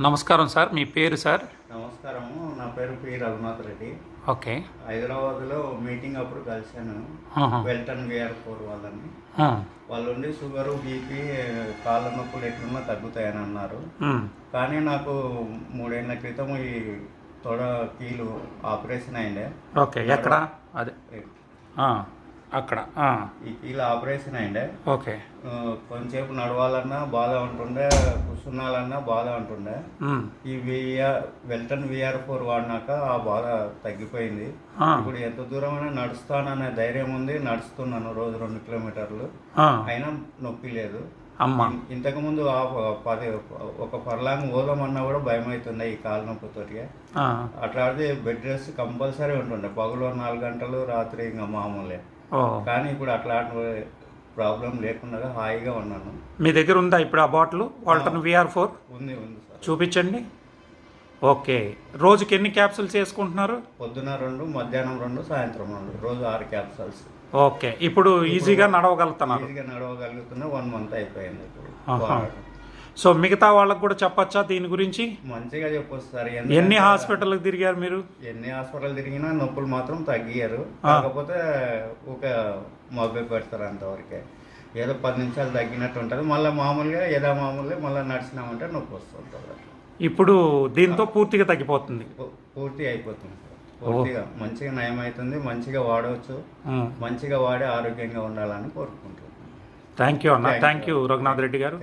నమస్కారం సార్ మీ పేరు సార్? నమస్కారము నా పేరు పి. రఘునాథ్ రెడ్డి. ఓకే. హైదరాబాద్లో మీటింగ్ అప్పుడు కలిశాను. వెల్టన్ విఆర్ ఫోర్ వాళ్ళని. వాళ్ళు ఉండి షుగరు బీపీ కాళ్ళ నొప్పులు ఎట్లున్నా తగ్గుతాయని అన్నారు. కానీ నాకు మూడేళ్ళ క్రితం ఈ తొడ కీలు ఆపరేషన్ అయిండే ఓకే ఎక్కడ? అదే. అక్కడ కీలు ఆపరేషన్ అయిండే. ఓకే. కొంచెంసేపు నడవాలన్నా బాధ ఉంటుండే కూర్చున్నాలన్నా బాధ ఉంటుండే. ఈ విఆర్ వెల్టన్ విఆర్ ఫోర్ వాడినాక ఆ బాధ తగ్గిపోయింది. ఇప్పుడు ఎంత దూరమైనా నడుస్తాననే ధైర్యం ఉంది నడుస్తున్నాను రోజు రెండు కిలోమీటర్లు. అయినా నొప్పి లేదు. అమ్మ. ఆ ప- పది ఒక పర్లాంగ్ పోదామన్నా కూడా భయం అవుతుండే ఈ కాలు నొప్పితోటి. ఆ. అట్లాంటిది బెడ్ రెస్ట్ కంపల్సరీ ఉంటుండే. పగలు నాలుగు గంటలు రాత్రి ఇంకా మామూలే. కానీ ఇప్పుడు అట్లాంటి ప్రాబ్లం లేకుండా హాయిగా ఉన్నాను. మీ దగ్గర ఉందా ఇప్పుడు ఆ బాటిల్? Walton VR four? ఉంది ఉంది సార్. చూపించండి. ఓకే. రోజుకి ఎన్ని క్యాప్సుల్స్ వేసుకుంటున్నారు పొద్దున రెండు మధ్యాహ్నం రెండు సాయంత్రం రెండు. రోజు ఆరు క్యాప్సల్స్. ఓకే. ఇప్పుడు ఈజీగా నడవగలుగుతున్నారు. ఈజీగా నడవగలుగుతున్నా వన్ మంత్ అయిపోయింది ఇప్పుడు. సో మిగతా వాళ్ళకు కూడా చెప్పచ్చా దీని గురించి? మంచిగా చెప్పొచ్చు సార్. ఎన్ని హాస్పిటల్కి తిరిగారు మీరు? ఎన్ని హాస్పిటల్ తిరిగినా నొప్పులు మాత్రం తగ్గియరు ఆ. కాకపోతే ఒక మబ్బే పెడతారు అంతవరకే. ఏదో పది నిమిషాలు తగ్గినట్టు ఉంటుంది. మళ్ళీ మామూలుగా ఏదో మామూలుగా మళ్ళీ నడిచినామంటే నొప్పి వస్తుంటుంది అట్లా. ఇప్పుడు దీంతో పూర్తిగా తగ్గిపోతుంది. పూర్తి అయిపోతుంది పూర్తిగా మంచిగా నయం అవుతుంది మంచిగా వాడవచ్చు. మంచిగా వాడి ఆరోగ్యంగా ఉండాలని కోరుకుంటున్నాను. థ్యాంక్ యూ అన్న. థ్యాంక్ యూ రఘునాథ్ రెడ్డి గారు.